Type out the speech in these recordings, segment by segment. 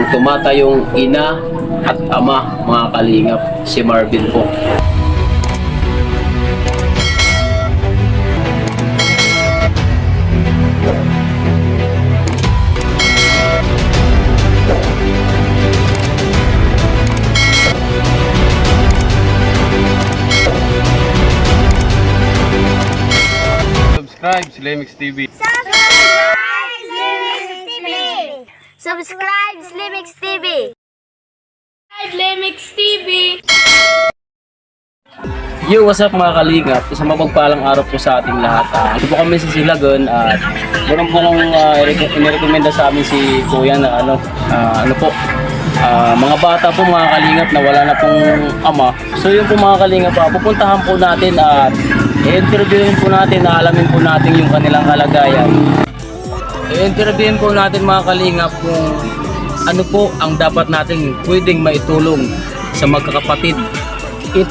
ang tumatayong ina at ama mga kalingap, si Marvin po. Subscribe sa Lemix TV. Subscribe Limix TV! Subscribe Limix TV! Subscribe Limix TV! Yo, what's up mga kalingap? Isang mapagpalang araw po sa ating lahat. Ah, ito po kami sa Silagon at meron po nang uh, inirekomenda sa amin si Kuya na ano, ah, ano po, ah, mga bata po mga kalingap na wala na pong ama. So yun po mga kalingap, ah, pupuntahan po natin at i-interviewin po natin na alamin po natin yung kanilang kalagayan. I-interviewin po natin mga kalingap kung ano po ang dapat nating pwedeng maitulong sa magkakapatid. It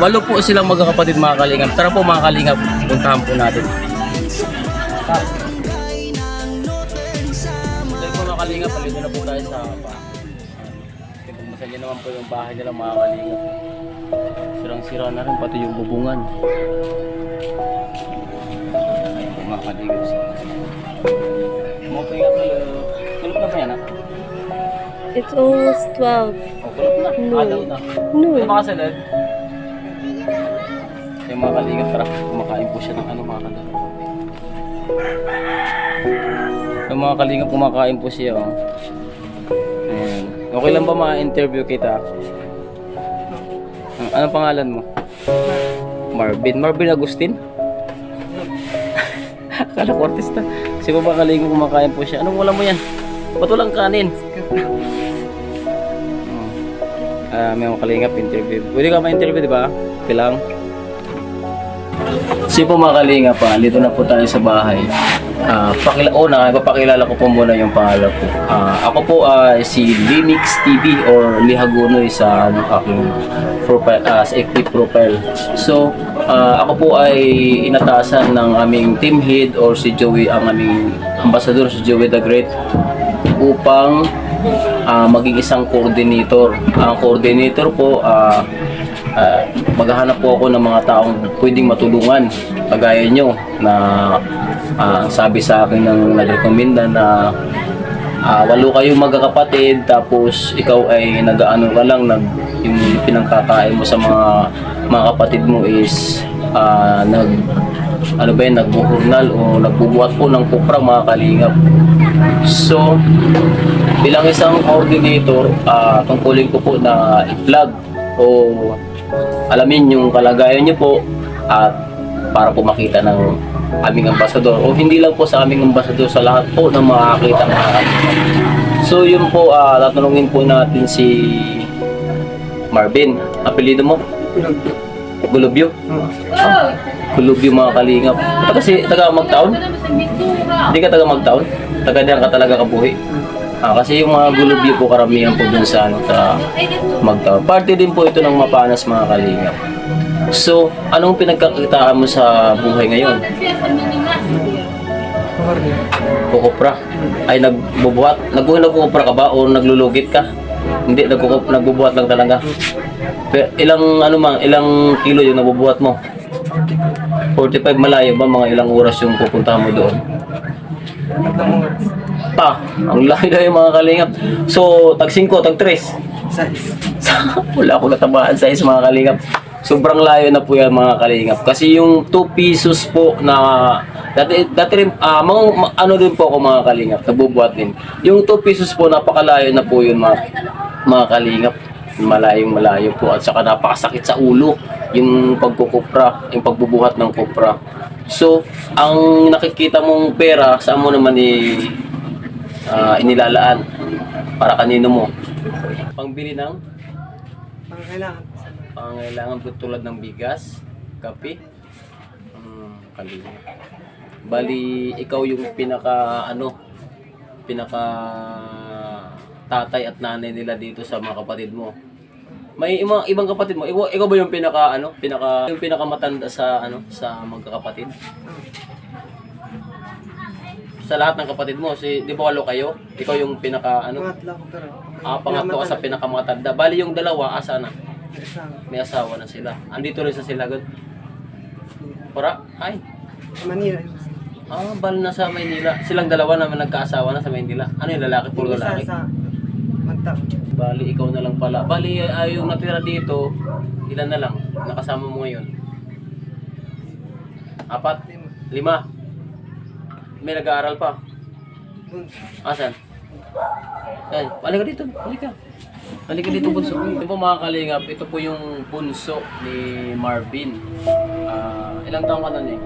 Walo po silang magkakapatid mga kalingap. Tara po mga kalingap, puntahan po natin. So po mga kalingap, palito na po tayo sa. Tignan niyo naman po yung bahay nila mga kalingap. Sirang-sira na rin, pati yung bubungan. Ayun po mga kalingap. Mga kalingap, kulop na ba yan ah? It's almost 12. Oh, kulop na. No. Adaw na. No. Yung mga salad. Yung mga kalingap, tara, kumakain po siya ng ano mga kalingap. Yung mga kalingap, kumakain po siya. Oh. Ayan. Okay lang ba ma-interview kita? Ah, Anong pangalan mo? Marvin. Marvin Agustin? Akala ko artista. Kasi pa ba kalingap kumakain po siya? Anong wala mo yan? Ba't walang kanin? Ah, may mga kalingap interview. Pwede ka ma-interview, di ba? Kailang. Si po mga kalingap pa, dito na po tayo sa bahay. Ah, pakila una, ipapakilala ko po muna yung pangalan ko. Ah, ako po ay si Linux TV or Lihagunoy sa ano, aking profile, ah, sa active profile. So, ah, ako po ay inatasan ng aming team head or si Joey, ang aming ambassador, si Joey the Great upang ah, maging isang coordinator. Ang coordinator po, ah, ah, maghahanap po ako ng mga taong pwedeng matulungan. Kagaya nyo na ah, sabi sa akin ng nagrekomenda na ah, walo kayong magkakapatid tapos ikaw ay nag-ano ka lang nag yung pinangkakain mo sa mga mga kapatid mo is ah, nag ano ba yun, nagbuhurnal o nagbubuhat po ng kupra mga kalingap. So, bilang isang coordinator, ah tungkulin ko po na i-vlog o alamin yung kalagayan niyo po at para po makita ng aming ambasador o hindi lang po sa aming ambasador sa lahat po ng makakita ng. So, yun po, ah tatanungin po natin si Marvin. Apelido mo? Gulubyo? Ah, Gulubyo mga kalingap. Taga si taga Magtaon? Hindi ka taga Magtaon? Taga diyan ka talaga kabuhi. Ah, kasi yung mga gulubyo po karamihan po dun sa ano sa Magtaon. Parte din po ito ng Mapanas mga kalingap. So, anong pinagkakitaan mo sa buhay ngayon? Kukupra. Ay nagbubuhat. Nag nagkukupra ka ba o naglulugit ka? Hindi, nagkukup, nagbubuhat lang talaga. Pero ilang ano mang, ilang kilo yung nabubuhat mo? 45 malayo ba mga ilang oras yung pupuntahan mo doon? Pa, ang layo na yung mga kalingap. So, tag 5, tag 3. Wala akong natabaan sa is mga kalingap. Sobrang layo na po yan mga kalingap. Kasi yung 2 pesos po na dati, dati rin, ah, mga, ano din po ako mga kalingap, nabubuhat din. Yung 2 pesos po, napakalayo na po yun mga, mga kalingap. Malayong malayo po at saka napakasakit sa ulo yung pagkukupra, yung pagbubuhat ng kupra. So, ang nakikita mong pera, saan mo naman i, ah, inilalaan? Para kanino mo? Pangbili ng Pangkailangan. Pangangailangan po tulad ng bigas, kape, um, kalina. Bali, ikaw yung pinaka ano, pinaka tatay at nanay nila dito sa mga kapatid mo. May ibang, ibang kapatid mo. Ikaw, ikaw ba yung pinaka ano, pinaka yung pinaka matanda sa ano sa magkakapatid? sa lahat ng kapatid mo, si, di ba walo kayo? Ikaw yung pinaka, ano? Pangatlo ko pero. Ah, pangatlo ka sa pinakamatanda. Bali yung dalawa, asa na? May asawa na sila. Andito rin sa Silagod. Para? Ay. Manila. Ah, bali na sa Maynila. Silang dalawa naman nagkaasawa na sa Maynila. Ano yung lalaki? Puro isa lalaki. sa Magtao. Bali, ikaw na lang pala. Bali, ay, yung natira dito, ilan na lang? Nakasama mo ngayon? Apat? Lima. Lima? May nag-aaral pa? Asan? Ay, halika dito. Halika. Halika dito, bunso. Ito po mga kalingap, ito po yung bunso ni Marvin. Ah, ilang taong ka na niya?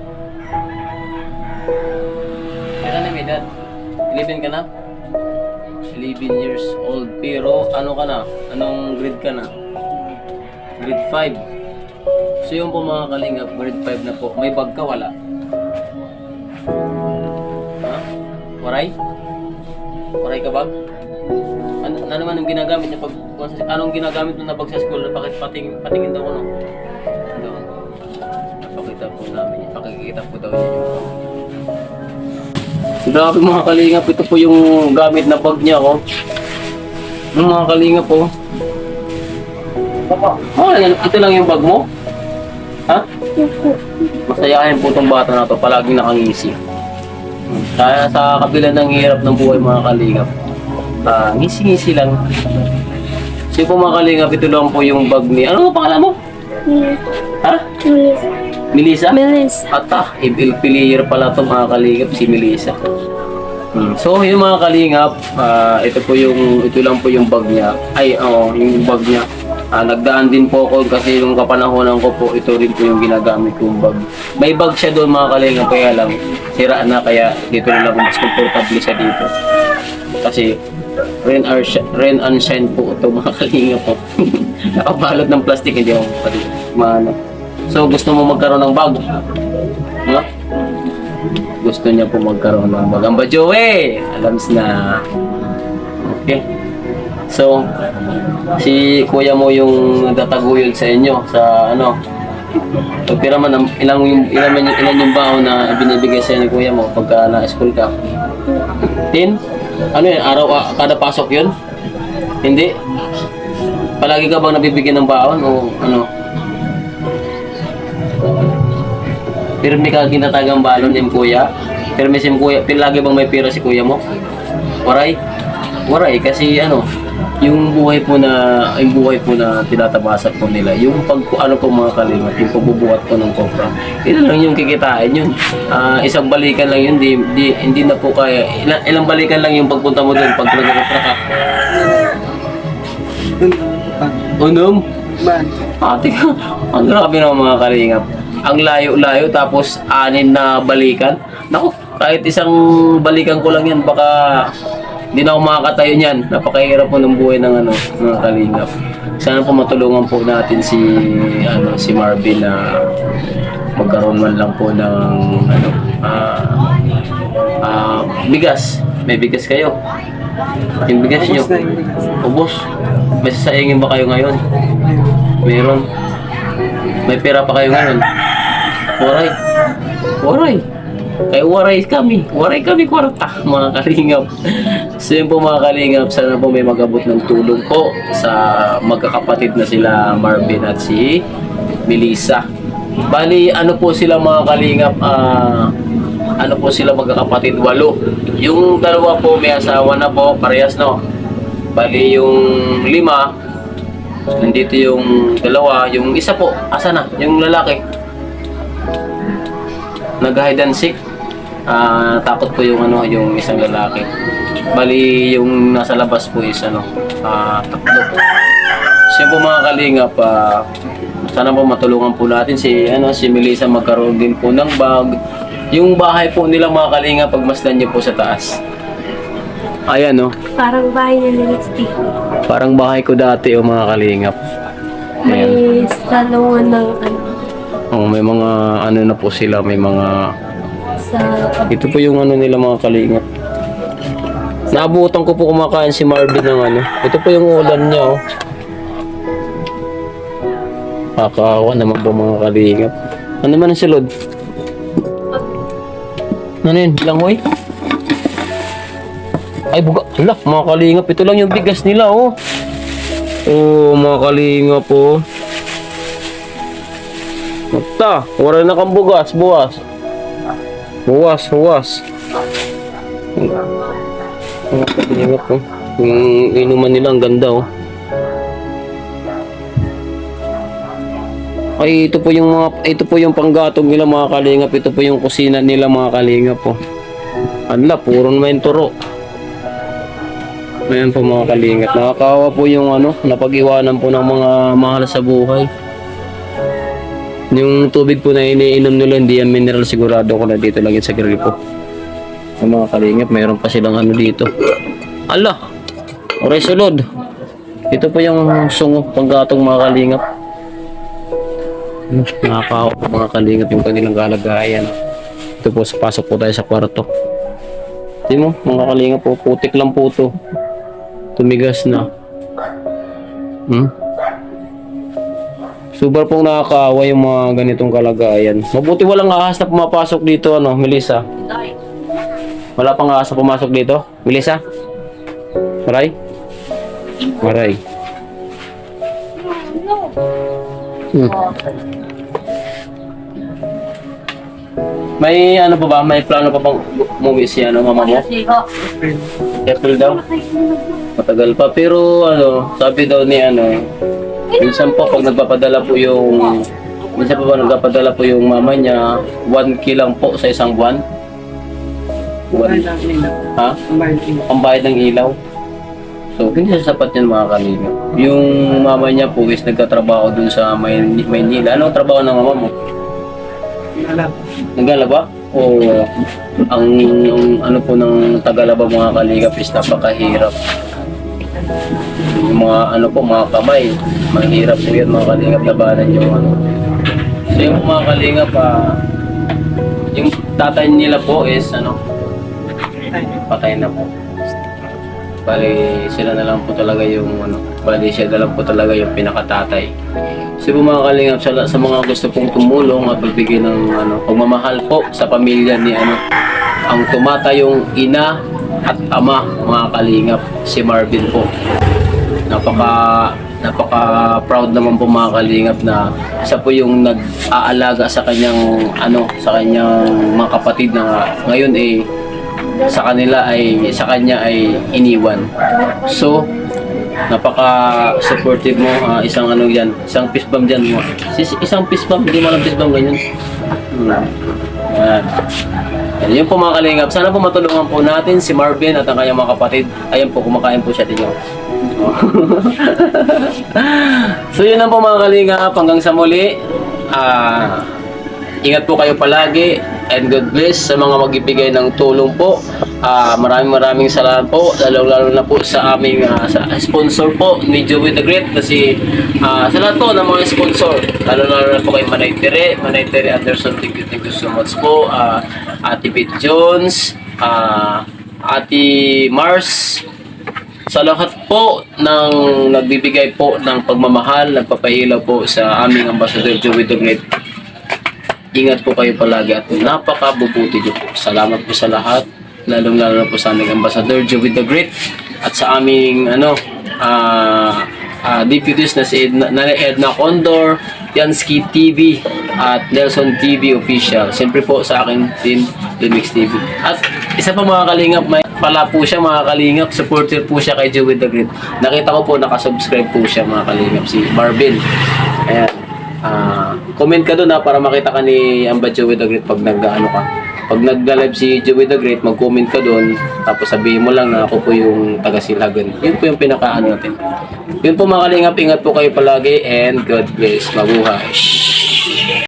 Ilan na may edad? 11 ka na? 11 years old. Pero ano ka na? Anong grade ka na? Grade 5. So yung po mga kalingap, grade 5 na po. May bag ka, wala? Ha? Waray? Waray ka bag? Ano, ano naman ang ginagamit niya pag anong ginagamit mo na bag sa school? Pakit pating patingin daw ko no. Doon. Pakita po namin. Pakikita po daw niya yung Grabe mga kalingap, ito po yung gamit na bag niya oh. Yung mga kalingap po. Oh, yan- ito lang yung bag mo? Ha? Masayahin po itong bata na to, palaging nakangisi. Kaya sa kabila ng hirap ng buhay mga kalingap, ah ngisi-ngisi lang. So po mga kalingap, ito lang po yung bag ni... Ano ang pangalan mo? Ha? Melissa? Melis. Ata, ibil player pala to mga kalingap, si Melissa. Hmm. So yung mga kalingap, ah, ito po yung, ito lang po yung bag niya. Ay, oo, yung bag niya. Ah, nagdaan din po ako kasi yung kapanahonan ko po, ito rin po yung ginagamit kong bag. May bag siya doon mga kalingap, kaya lang, sira na kaya dito na lang mas comfortable siya dito. Kasi rain, or rain and shine po ito mga kalingap po. Nakabalot ng plastic, hindi ako pati maano. So gusto mo magkaroon ng bag? No? Gusto niya po magkaroon ng bag. Ang ba, Joey? Alams na. Okay. So, si kuya mo yung tataguyod sa inyo sa ano pagpira man ang- ilang yung ilan man yung ilan yung baon na binibigay sa ni kuya mo pagka na-school ka 10 ano yun araw ah, kada pasok yun hindi palagi ka bang nabibigyan ng baon o ano Pirmi ka ginatagang balon yung kuya. Pirmi si kuya. Pilagi bang may pira si kuya mo? Waray? Waray kasi ano, yung buhay po na yung buhay po na tinatabasa po nila yung pag ano po mga kalingat yung pagbubuhat po ng kopra ito lang yung kikitain yun Ah, isang balikan lang yun di, di, hindi na po kaya ilang, ilang balikan lang yung pagpunta mo doon pag nagkakopra ka unom Ban. Ate ka, ang grabe ng mga kalingap. Ang layo-layo tapos anin na balikan. Naku, kahit isang balikan ko lang yan, baka hindi na ako makakatayo niyan. Napakahirap po ng buhay ng ano, mga kalingap. Sana po matulungan po natin si ano si Marvin na magkaroon man lang po ng ano ah ah, bigas. May bigas kayo. Yung bigas niyo. Ubos. May sasayangin ba kayo ngayon? Meron. May pera pa kayo ngayon. Waray. Waray. Kay waray kami. Waray kami kwarta, mga kalingap. So yun po mga kalingap, sana po may magabot ng tulong po sa magkakapatid na sila Marvin at si Melissa. Bali, ano po sila mga kalingap, ah, ano po sila magkakapatid, walo. Yung dalawa po may asawa na po, parehas no. Bali yung lima, nandito yung dalawa, yung isa po, asa na, yung lalaki. Nag-hide and seek. Ah, takot po yung ano, yung isang lalaki. Bali yung nasa labas po is ano, ah, tatlo. So yun po mga kalingap, ah, sana po matulungan po natin si ano si Melissa magkaroon din po ng bag. Yung bahay po nila mga kalingap pagmasdan niyo po sa taas. Ayan no. Parang bahay ni Melis TV. Parang bahay ko dati o mga kalingap. Ayan. May salungan ng ano, Oh, may mga ano na po sila, may mga ito po yung ano nila mga kalingap. Naabutan ko po kumakain si Marvin ng ano. Ito po yung ulam niya oh. Kakawa naman po mga kalingap. Ano naman ang silod? Ano yun? Langhoy? Ay, buga. Hala, mga kalingap. Ito lang yung bigas nila, oh. Oh, mga kalingap, oh. Mata, wala na kang bugas, buwas. Buwas, buwas. Mga kalingap, oh. Yung inuman nila, ang ganda, oh. Ay, ito po yung mga ito po yung panggatong nila mga kalingap. Ito po yung kusina nila mga kalingap po. Anla, puro naman turo. Ayan po mga kalingap. Nakakawa po yung ano, napag-iwanan po ng mga mahal sa buhay. Yung tubig po na iniinom nila, hindi yan mineral sigurado ko na dito lang yun sa gripo. Yung mga kalingap, mayroon pa silang ano dito. Ala! Oray sulod! Ito po yung sungo, panggatong mga kalingap. Ano, Nakakawa po mga kalingap yung kanilang kalagayan. Ito po, pasok po tayo sa kwarto. Di mo, mga kalingap po, putik lang po to. Tumigas na. Hmm? Super pong nakakaawa yung mga ganitong kalagayan. Mabuti walang ahas na pumapasok dito, ano, Melissa? Wala pang ahas na pumasok dito? Melissa? Maray? Maray. Hmm. May ano pa ba? May plano pa bang umuwi si ano, mama mo? April daw? Matagal pa. Pero ano, sabi daw ni ano, minsan po pag nagpapadala po yung, minsan po ba nagpapadala po yung mama niya, 1k lang po sa isang buwan? One, ha? Ang bayad ng ilaw. So, hindi sa sapat yan mga kanina. Yung mama niya po is nagkatrabaho dun sa May- Maynila. Anong trabaho ng mama mo? Alam. Naglalaba? O ang, ang ano po ng tagalaba mga kaligap is napakahirap. Mga ano po, mga kamay, mahirap po yan mga kalingap labanan yung ano. So yung mga kalingap, ah, yung tatay nila po is ano, patay na po. Bali, sila na lang po talaga yung ano, bali siya na lang po talaga yung pinakatatay. So po mga kalingap, sa, sa mga gusto pong tumulong at magbigay ng ano, pagmamahal po sa pamilya ni ano, ang tumatayong ina at ama mga kalingap, si Marvin po. Napaka napaka proud naman po mga kalingap na isa po yung nag-aalaga sa kanyang ano sa kanyang mga kapatid na ngayon eh sa kanila ay sa kanya ay iniwan. So, napaka supportive mo ah, isang ano yan, isang fist bump diyan mo. Isang fist bump, hindi mo alam fist bump ganyan. Hmm. Yan. Yan, yun po mga kalingap. Sana po matulungan po natin si Marvin at ang kanyang mga kapatid. Ayan po, kumakain po siya tinyo. So yun lang po mga kalingap. Hanggang sa muli. Ah... Ingat po kayo palagi and God bless sa mga magbibigay ng tulong po. Ah, maraming maraming salamat po lalo lalo na po sa aming ah, sa sponsor po ni Joey the Great na si ah, sa lahat po ng mga sponsor lalo lalo na po kay Manay Tere Manay Tere Anderson thank you, thank you so much po Ah, Ate Beth Jones ah, Ate Mars sa lahat po ng nagbibigay po ng pagmamahal, nagpapailaw po sa aming Ambassador Joey Great Ingat po kayo palagi at napakabubuti niyo po. Salamat po sa lahat, lalong lalo po sa aming Ambassador Joey the Great at sa aming ano ah ah, deputies na si Edna, na Edna Condor, Yansky TV at Nelson TV Official. Siyempre po sa akin din, Limix TV. At isa pa mga kalingap, may pala po siya mga kalingap, supporter po siya kay Joey the Great. Nakita ko po nakasubscribe po siya mga kalingap, si Marvin. Ayan. Ah, comment ka doon ha para makita ka ni Amba Joey the Great pag nag-ano ka. Pag nag-live si Joey the Great, mag-comment ka doon, tapos sabihin mo lang na ako po yung taga Silagan. Yun po yung pinakaano natin. Yun po mga kalingap, ingat po kayo palagi and God bless. Mabuhay.